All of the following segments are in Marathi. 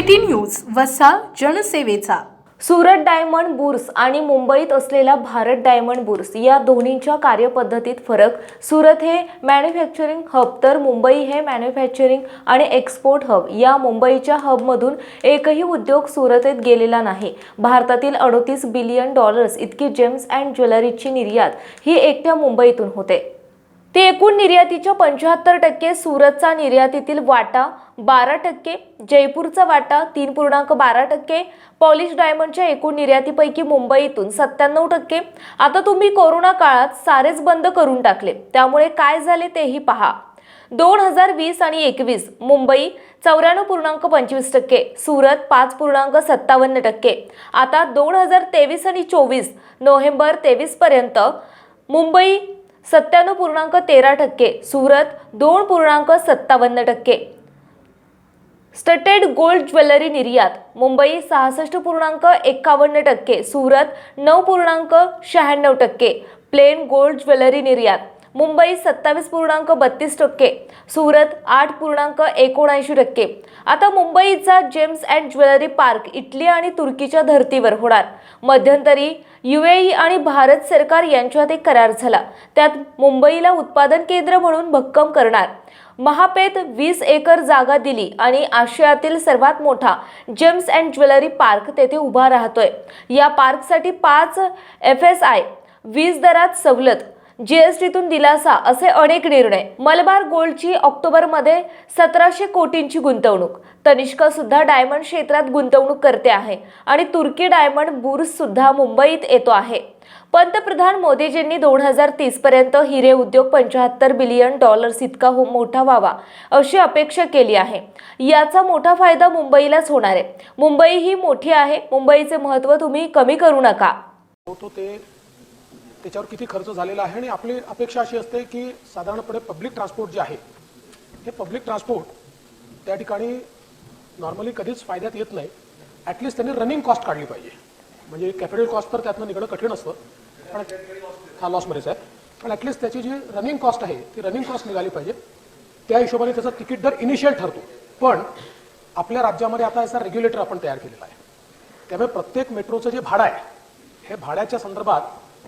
सिटी न्यूज वसा जनसेवेचा. सुरत डायमंड बुर्स आणि मुंबईत असलेला भारत डायमंड बुर्स या दोन्हींच्या कार्यपद्धतीत फरक. सुरत हे मॅन्युफॅक्चरिंग हब तर मुंबई हे मॅन्युफॅक्चरिंग आणि एक्सपोर्ट हब या मुंबईच्या हबमधून एकही उद्योग सुरतेत गेलेला नाही. भारतातील अडोतीस बिलियन डॉलर्स इतकी जेम्स अँड ज्वेलरीची निर्यात ही एकट्या मुंबईतून होते. ते एकूण निर्यातीच्या पंच्याहत्तर टक्के सुरतचा निर्यातीतील वाटा बारा टक्के जयपूरचा वाटा तीन पूर्णांक बारा टक्के पॉलिश डायमंडच्या एकूण निर्यातीपैकी मुंबईतून सत्त्याण्णव टक्के. आता तुम्ही कोरोना काळात सारेच बंद करून टाकले. त्यामुळे काय झाले तेही पहा. दोन हजार वीस आणि एकवीस मुंबई चौऱ्याण्णव पूर्णांक पंचवीस टक्के सुरत पाच पूर्णांक सत्तावन्न टक्के. आता दोन हजार तेवीस आणि चोवीस नोव्हेंबर तेवीसपर्यंत मुंबई सत्त्याण्णव पूर्णांक तेरा टक्के सुरत दोन पूर्णांक सत्तावन्न टक्के. स्टटेड गोल्ड ज्वेलरी निर्यात मुंबई सहासष्ट पूर्णांक एकावन्न टक्के सुरत नऊ पूर्णांक शहाण्णव टक्के. प्लेन गोल्ड ज्वेलरी निर्यात मुंबई सत्तावीस पूर्णांक बत्तीस टक्के सुरत आठ पूर्णांक एकोणऐंशी टक्के. आता मुंबईचा gems and jewellery park Italy आणि तुर्कीच्या धर्तीवर होणार. मध्यंतरी युएई आणि भारत सरकार यांच्यात एक करार झाला. त्यात मुंबईला उत्पादन केंद्र म्हणून भक्कम करणार. महापेत वीस एकर जागा दिली आणि आशियातील सर्वात मोठा जेम्स अँड ज्वेलरी पार्क तेथे उभा राहतोय. या पार्कसाठी पाच एफ एस आय वीज दरात सवलत जीएसटीतून दिलासा असे अनेक निर्णय. मलबार गोल्डची ऑक्टोबरमध्ये सतराशे कोटींची गुंतवणूक. तनिष्का सुद्धा डायमंड क्षेत्रात गुंतवणूक करते आहे आणि तुर्की डायमंड बुर्स सुद्धा मुंबईत येतो आहे. पंतप्रधान मोदीजींनी दोन हजार तीस पर्यंत हिरे उद्योग पंचाहत्तर बिलियन डॉलर्स इतका हो मोठा व्हावा अशी अपेक्षा केली आहे. याचा मोठा फायदा मुंबईलाच होणार आहे. मुंबई ही मोठी आहे. मुंबईचे महत्त्व तुम्ही कमी करू नका. ते त्याच्यावर किती खर्च झालेला आहे आणि आपली अपेक्षा अशी असते की साधारणपणे पब्लिक ट्रान्सपोर्ट जे आहे हे पब्लिक ट्रान्सपोर्ट त्या ठिकाणी नॉर्मली कधीच फायद्यात येत नाही. ॲटलिस्ट त्यांनी रनिंग कॉस्ट काढली पाहिजे. म्हणजे कॅपिटल कॉस्ट तर त्यातनं निघणं कठीण असतं. पण हा लॉसमध्येच आहे. पण ॲटलिस्ट त्याची जी रनिंग कॉस्ट आहे ती रनिंग कॉस्ट निघाली पाहिजे. त्या हिशोबाने त्याचा तिकीट दर इनिशियल ठरतो. पण आपल्या राज्यामध्ये आता याचा रेग्युलेटर आपण तयार केलेला आहे. त्यामुळे प्रत्येक मेट्रोचं जे भाडं आहे हे भाड्याच्या संदर्भात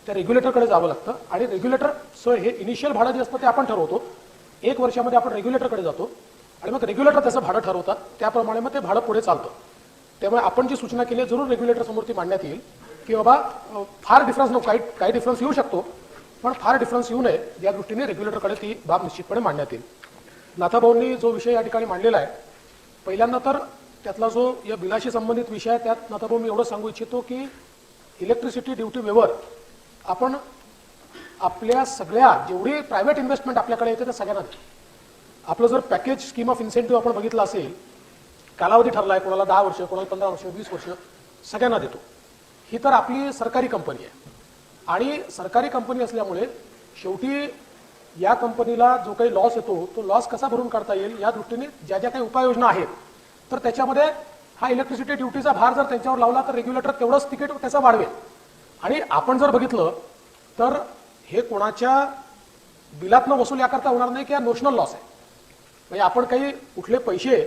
त्या रेग्युलेटरकडे जावं लागतं. आणि रेग्युलेटर सो हे इनिशियल भाडं जे असतं ते आपण ठरवतो. एक वर्षामध्ये आपण रेग्युलेटरकडे जातो. आणि मग रेग्युलेटर त्याचं भाडं ठरवतात. त्याप्रमाणे मग ते भाडं पुढे चालतं. त्यामुळे आपण जी सूचना केली आहे जरूर रेग्युलेटर समोर ती मांडण्यात येईल. की बाबा फार डिफरन्स नको काही काही डिफरन्स येऊ शकतो. पण फार डिफरन्स येऊ नये. या दृष्टीने रेग्युलेटरकडे ती बाब निश्चितपणे मांडण्यात येईल. नाथाभाऊंनी जो विषय या ठिकाणी मांडलेला आहे पहिल्यांदा तर त्यातला जो या बिलाशी संबंधित विषय आहे त्यात नाथाभाऊ मी एवढं सांगू इच्छितो की इलेक्ट्रिसिटी ड्युटी वेवर आपण आपल्या सगळ्या जेवढी प्रायव्हेट इन्व्हेस्टमेंट आपल्याकडे येते त्या सगळ्यांना आपलं जर पॅकेज स्कीम ऑफ इन्सेंटिव्ह आपण बघितलं असेल कालावधी ठरला आहे कोणाला दहा वर्ष कोणाला पंधरा वर्ष वीस वर्ष सगळ्यांना देतो. ही तर आपली सरकारी कंपनी आहे. आणि सरकारी कंपनी असल्यामुळे शेवटी या कंपनीला जो काही लॉस येतो तो लॉस कसा भरून काढता येईल या दृष्टीने ज्या ज्या काही उपाययोजना आहेत तर त्याच्यामध्ये हा इलेक्ट्रिसिटी ड्युटीचा भार जर त्यांच्यावर लावला तर रेग्युलेटर तेवढंच तिकीट त्याचा वाढवेल. आणि आपण जर बघितलं तर हे कोणाच्या बिलातनं वसूल याकरता होणार नाही की हा नोशनल लॉस आहे? म्हणजे आपण काही कुठले पैसे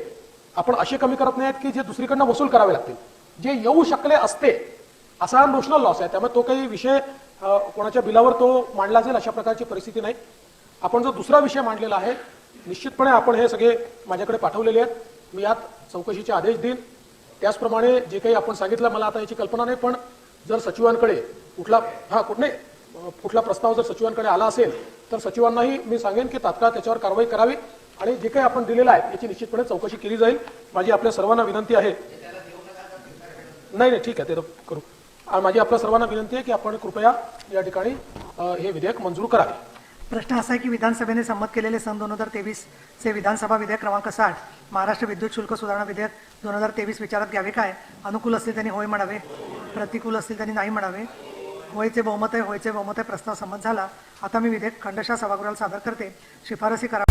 आपण असे कमी करत नाहीत की जे दुसरीकडनं वसूल करावे लागतील. जे येऊ शकले असते असा हा नोशनल लॉस आहे. त्यामुळे तो काही विषय कोणाच्या बिलावर तो मांडला जाईल अशा प्रकारची परिस्थिती नाही. आपण जो दुसरा विषय मांडलेला आहे निश्चितपणे आपण हे सगळे माझ्याकडे पाठवलेले आहेत. मी यात चौकशीचे आदेश देईन. त्याचप्रमाणे जे काही आपण सांगितलं मला आता याची कल्पना नाही पण जर सचिवांकडे कुठला हा कुठ नाही कुठला प्रस्ताव जर सचिवांकडे आला असेल तर सचिवांनाही मी सांगेन की तात्काळ त्याच्यावर कारवाई करावी आणि जे काही आपण दिलेलं आहे याची निश्चितपणे चौकशी केली जाईल. माझी आपल्या सर्वांना विनंती आहे. नाही नाही ठीक आहे ते करू. माझी आपल्या सर्वांना विनंती आहे की आपण कृपया या ठिकाणी हे विधेयक मंजूर करावे. प्रश्न असा आहे की विधानसभेने संमत केलेले सन दोन हजार तेवीसचे विधानसभा विधेयक क्रमांक साठ महाराष्ट्र विद्युत शुल्क सुधारणा विधेयक दोन हजार तेवीस विचारात घ्यावे काय? अनुकूल असले त्यांनी होय म्हणावे. प्रतिकूल असतील त्यांनी नाही म्हणावे. होयचे बहुमत आहे होयचे बहुमत आहे प्रस्ताव संमत झाला. आता मी विधेयक खंडशा सभागृहाला सादर करते. शिफारसी करा.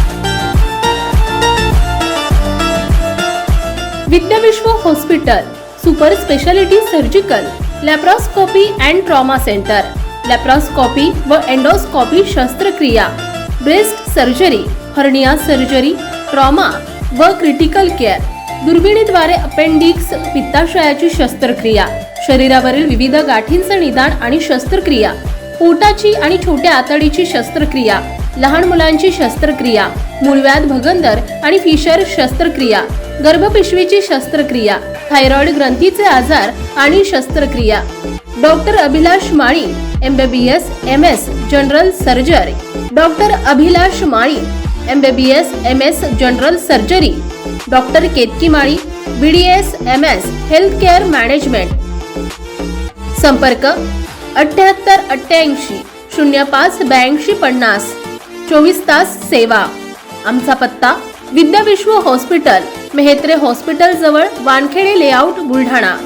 Vidyavishwa hospital super speciality surgical laparoscopy and trauma centre laparoscopy व एंडोस्कोपी शस्त्रक्रिया breast surgery hernia surgery trauma व क्रिटिकल केअर. दुर्बिणीद्वारे अपेंडिक्स पित्ताशयाची शस्त्रक्रिया शरीरावरील विविध गाठींचं निदान आणि शस्त्रक्रिया पोटाची आणि छोट्या आतडीची शस्त्रक्रिया लहान मुलांची शस्त्रक्रिया मूळव्याध भगंदर आणि फिशर शस्त्रक्रिया गर्भपिशवीची शस्त्रक्रिया थायरॉइड ग्रंथीचे आजार आणि शस्त्रक्रिया. Doctor Abhilash Mali MBBS M S general surgery. Doctor Abhilash Mali MBBS M S general surgery. Doctor Ketaki Mali B D S M S health care management संपर्क अठ्याहत्तर अठ्ठ्याऐंशी शून्य पाच ब्याऐंशी पन्नास. चोवीस तास सेवा. आमचा पत्ता विद्याविश्व हॉस्पिटल मेहत्रे हॉस्पिटल जवळ वानखेडे लेआउट बुलढाणा.